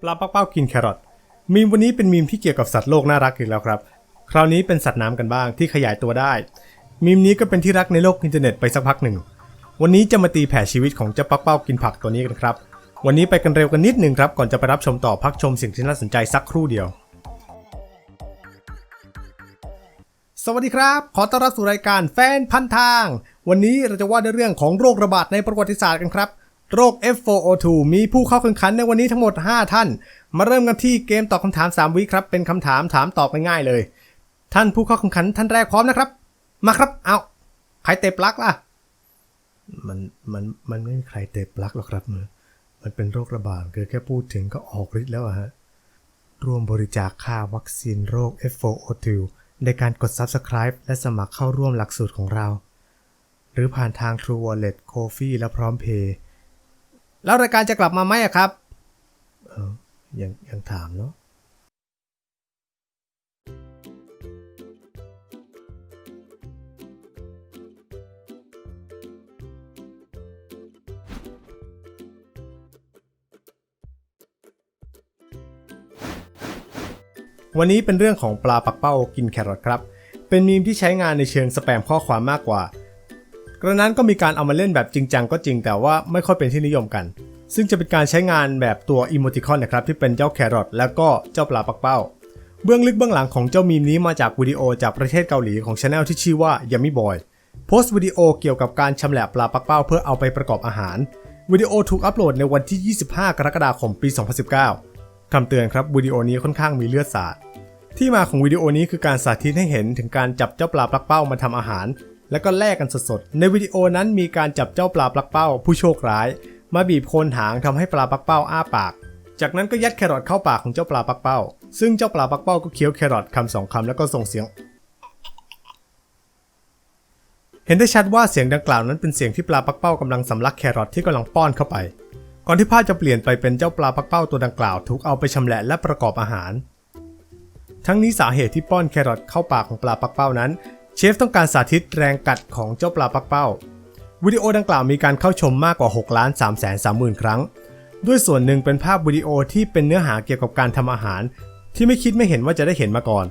ปลาปักเป้ากินแครอทมีมวันนี้เป็นมีมที่เกี่ยวกับสัตว์โลกน่ารักอีกแล้วครับ คราวนี้เป็นสัตว์น้ำกันบ้างที่ขยายตัวได้ มีมนี้ก็เป็นที่รักในโลกอินเทอร์เน็ตไปสักพักหนึ่ง วันนี้จะมาตีแผ่ชีวิตของเจ้าปักเป้ากินผักตัวนี้กันครับ วันนี้ไปกันเร็วกันนิดหนึ่งครับ ก่อนจะไปรับชมต่อพักชมสิ่งที่น่าสนใจสักครู่เดียว สวัสดีครับ ขอต้อนรับสู่รายการแฟนพันทาง วันนี้เราจะว่าด้วยเรื่องของโรคระบาดในประวัติศาสตร์กันครับ โรค F4O2 มีผู้เข้าแข่งขันในวันนี้ทั้งหมด 5 ท่าน มาเริ่มกันที่เกมตอบคำถาม 3 วิครับ เป็นคำถามถามตอบง่ายๆเลย ท่านผู้เข้าแข่งขันท่านแรกพร้อมนะครับ มาครับ เอาใครเตะปลั๊กล่ะ มันมันมันไม่มีใครเตะปลั๊กหรอกครับมือมันเป็นโรคระบาดเกิดแค่พูดถึงก็ออกฤทธิ์แล้วอะฮะ ร่วมบริจาคค่าวัคซีนโรค F4O2 ในการกด Subscribe และสมัครเข้าร่วมหลักสูตรของเรา หรือผ่านทาง True Wallet, Kofi และพร้อมเพย์ แล้วรายการจะกลับมาไหมอะครับ เออยังยังถามเนาะวันนี้เป็นเรื่องของปลาปักเป้ากินแครอทครับ เป็นมีมที่ใช้งานในเชิงสแปมข้อความมากกว่า กระนั้นก็มีการเอามาเล่นแบบจริงจังก็จริงแต่ว่าไม่ค่อยเป็นที่นิยมกัน ซึ่งจะเป็นการใช้งานแบบตัวอีโมติคอนนะครับที่เป็นเจ้าแครอทแล้วก็เจ้าปลาปักเป้า เบื้องลึกเบื้องหลังของเจ้ามีมนี้มาจากวิดีโอจากประเทศเกาหลีของช anel ที่ชื่อว่า Yummy Boy โพสต์วิดีโอเกี่ยวกับการชำแหละปลาปักเป้าเพื่อเอาไปประกอบอาหารวิดีโอถูกอัปโหลดในวันที่ 25 กรกฎาคมปี 2019คำเตือนครับวิดีโอนี้ค่อนข้างมีเลือดสาดที่มาของวิดีโอนี้คือการสาธิตให้เห็นถึงการจับเจ้าปลาปลักเป้ามาทำอาหาร แล้วก็แลกกันสดๆ ในวิดีโอนั้นมีการจับเจ้าปลาปลักเป้า ผู้โชคร้าย มาบีบโคนหางทำให้ปลาปลักเป้าอ้าปาก จากนั้นก็ยัดแครอทเข้าปากของเจ้าปลาปลักเป้า ซึ่งเจ้าปลาปลักเป้าก็เคี้ยวแครอทคำสองคำแล้วก็ส่งเสียง เห็นได้ชัดว่าเสียงดังกล่าวนั้นเป็นเสียงที่ปลาปักเป้ากำลังสำลักแครอทที่กำลังป้อนเข้าไป ก่อนที่ภาพจะเปลี่ยนไปเป็นเจ้าปลาปักเป้าตัวดังกล่าวถูกเอาไปชำแหละและประกอบอาหารทั้งนี้สาเหตุที่ป้อนแครอทเข้าปากของปลาปักเป้านั้น เชฟต้องการสาธิตแรงกัดของเจ้าปลาปักเป้า วิดีโอดังกล่าวมีการเข้าชมมากกว่า6ล้าน3 3หมื่นครั้ง ด้วยส่วนหนึ่งเป็นภาพวิดีโอที่เป็นเนื้อหาเกี่ยวกับการทำอาหาร ที่ไม่คิดไม่เห็นว่าจะได้เห็นมาก่อน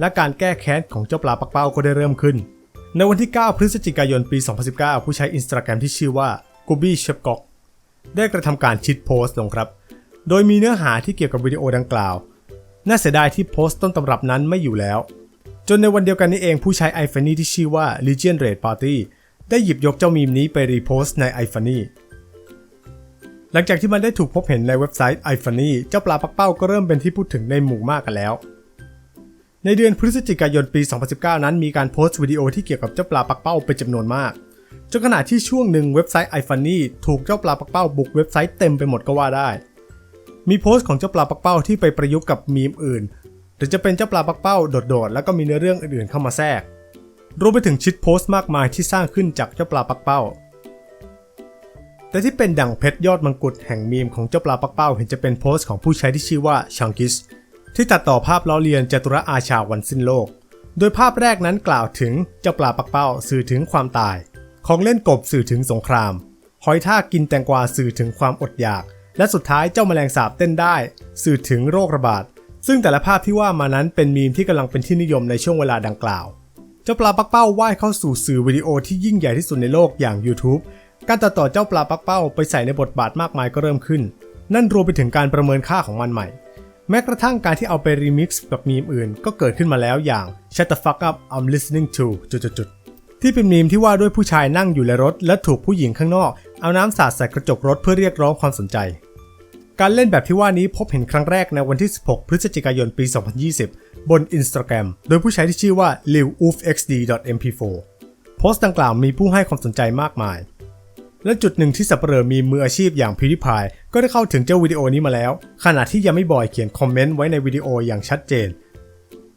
และการแก้แค้นของเจ้าปลาปักเป้าก็ได้เริ่มขึ้น ในวันที่ 9 พฤศจิกายนปี 2019 ผู้ใช้อินสตาแกรมที่ชื่อว่า g o b y s h e p g o k ได้กระทำการชิดโพสต์ลงครับ โดยมีเนื้อหาที่เกี่ยวกับวิดีโอดังกล่าว น่าเสียดายที่โพสต์ต้นตำรับนั้นไม่อยู่แล้ว จนในวันเดียวกันนี้เองผู้ใช้ i f a n y ที่ชื่อว่า Legion Raid Party ได้หยิบยกเจ้ามีมนี้ไปรีโพสต์ใน i f a n y หลังจากที่มันได้ถูกพบเห็นในเว็บไซต์ i f a n y เจ้าปลาปักเป้าก็เริ่มเป็นที่พูดถึงในหมู่มากกันแล้ว ในเดือนพฤศจิกายนปี 2019 นั้นมีการโพสต์วิดีโอที่เกี่ยวกับเจ้าปลาปักเป้าเป็นจำนวนมากจนขณะที่ช่วงหนึ่งเว็บไซต์ i f a n y ถูกเจ้าปลาปักเป้าบุกเว็บไซต์เต็มไปหมดก็ว่าได้ มีโพสต์ของเจ้าปลาปักเป้าที่ไปประยุกต์กับมีมอื่น หรือจะเป็นเจ้าปลาปักเป้าโดดๆ แล้วก็มีเนื้อเรื่องอื่นๆเข้ามาแทรก รวมไปถึงชิดโพสต์มากมายที่สร้างขึ้นจากเจ้าปลาปักเป้า แต่ที่เป็นดั่งเพชรยอดมังกรแห่งมีมของเจ้าปลาปักเป้าเห็นจะเป็นโพสต์ของผู้ใช้ที่ชื่อว่าชังกิสที่ตัดต่อภาพล้อเลียนจตุรอาชาวันสิ้นโลก โดยภาพแรกนั้นกล่าวถึงเจ้าปลาปักเป้าสื่อถึงความตาย ของเล่นกบสื่อถึงสงคราม หอยทากกินแตงกวาสื่อถึงความอดอยาก และสุดท้ายเจ้าแมลงสาบเต้นได้ สื่อถึงโรคระบาด ซึ่งแต่ละภาพที่ว่ามานั้นเป็นมีมที่กำลังเป็นที่นิยมในช่วงเวลาดังกล่าว เจ้าปลาปักเป้าว่ายเข้าสู่สื่อวิดีโอที่ยิ่งใหญ่ที่สุดในโลกอย่าง YouTube การตัดต่อเจ้าปลาปักเป้าไปใส่ในบทบาทมากมายก็เริ่มขึ้น นั่นรวมไปถึงการประเมินค่าของมันใหม่ แม้กระทั่งการที่เอาไปรีมิกซ์กับมีมอื่น ก็เกิดขึ้นมาแล้วอย่าง Shut the fuck up I'm listening to จุดๆๆที่เป็นมีมที่ว่าด้วยผู้ชายนั่งอยู่ในรถ และถูกผู้หญิงข้างนอก เอาน้ำสาดใส่กระจกรถเพื่อเรียกร้องความสนใจ การเล่นแบบที่ว่านี้พบเห็นครั้งแรกในวันที่ 16 พฤศจิกายนปี 2020 บน Instagram โดยผู้ใช้ที่ชื่อว่า liwufxd.mp4 โพสต์ดังกล่าวมีผู้ให้ความสนใจมากมาย และจุดหนึ่งที่สับเปลอมีมืออาชีพอย่างพิวดิพายก็ได้เข้าถึงเจ้าวิดีโอนี้มาแล้ว ขณะที่ยังไม่บ่อยเขียนคอมเมนต์ไว้ในวิดีโออย่างชัดเจน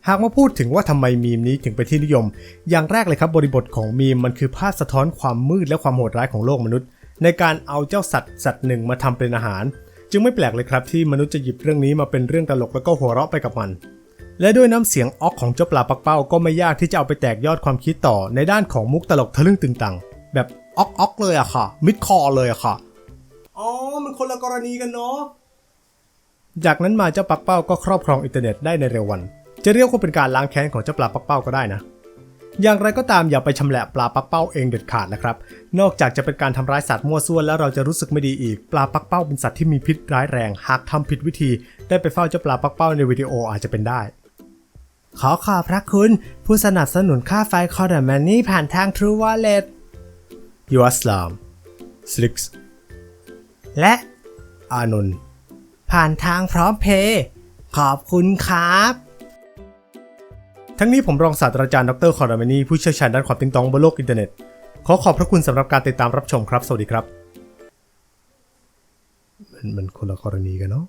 หากมาพูดถึงว่าทำไมมีมนี้ถึงเป็นที่นิยม อย่างแรกเลยครับบริบทของมีมมันคือภาพสะท้อนความมืดและความโหดร้ายของโลกมนุษย์ ในการเอาเจ้าสัตว์สัตว์หนึ่งมาทำเป็นอาหาร จึงไม่แปลกเลยครับที่มนุษย์จะหยิบเรื่องนี้มาเป็นเรื่องตลกแล้วก็หัวเราะไปกับมัน และด้วยน้ำเสียงออกของเจ้าปลาปักเป้าก็ไม่ยากที่จะเอาไปแตกยอดความคิดต่อในด้านของมุกตลกทะลึ่งตึงตังแบบออกออกเลยอะค่ะ มิดคอเลยอะค่ะ อ๋อ มันคนละกรณีกันเนาะ จากนั้นมาเจ้าปักเป้าก็ครอบครองอินเทอร์เน็ตได้ในเร็ววัน จะเรียกว่าเป็นการล้างแค้นของเจ้าปลาปักเป้าก็ได้นะ อย่างไรก็ตามอย่าไปชำแหละปลาปักเป้าเองเด็ดขาดนะครับ นอกจากจะเป็นการทำร้ายสัตว์มั่วซั่วแล้วเราจะรู้สึกไม่ดีอีก ปลาปักเป้าเป็นสัตว์ที่มีพิษร้ายแรง หากทำผิดวิธี ได้ไปเฝ้าเจ้าปลาปักเป้าในวิดีโออาจจะเป็นได้ ขอขอบพระคุณ ผู้สนับสนุนค่าไฟคอร์ดแมนนี่ผ่านทาง True Wallet ยูอัสลามสลิกส์และอานนท์ผ่านทางพร้อมเพย์ขอบคุณครับ ทั้งนี้ผมรองศาสตราจารย์ดรคอร์ดามานีผู้เชี่ยวชาญด้านความติงตองบนโลกอินเทอร์เน็ต ขอขอบพระคุณสำหรับการติดตามรับชมครับ สวัสดีครับ มันมันคนละกรณีกันเนาะ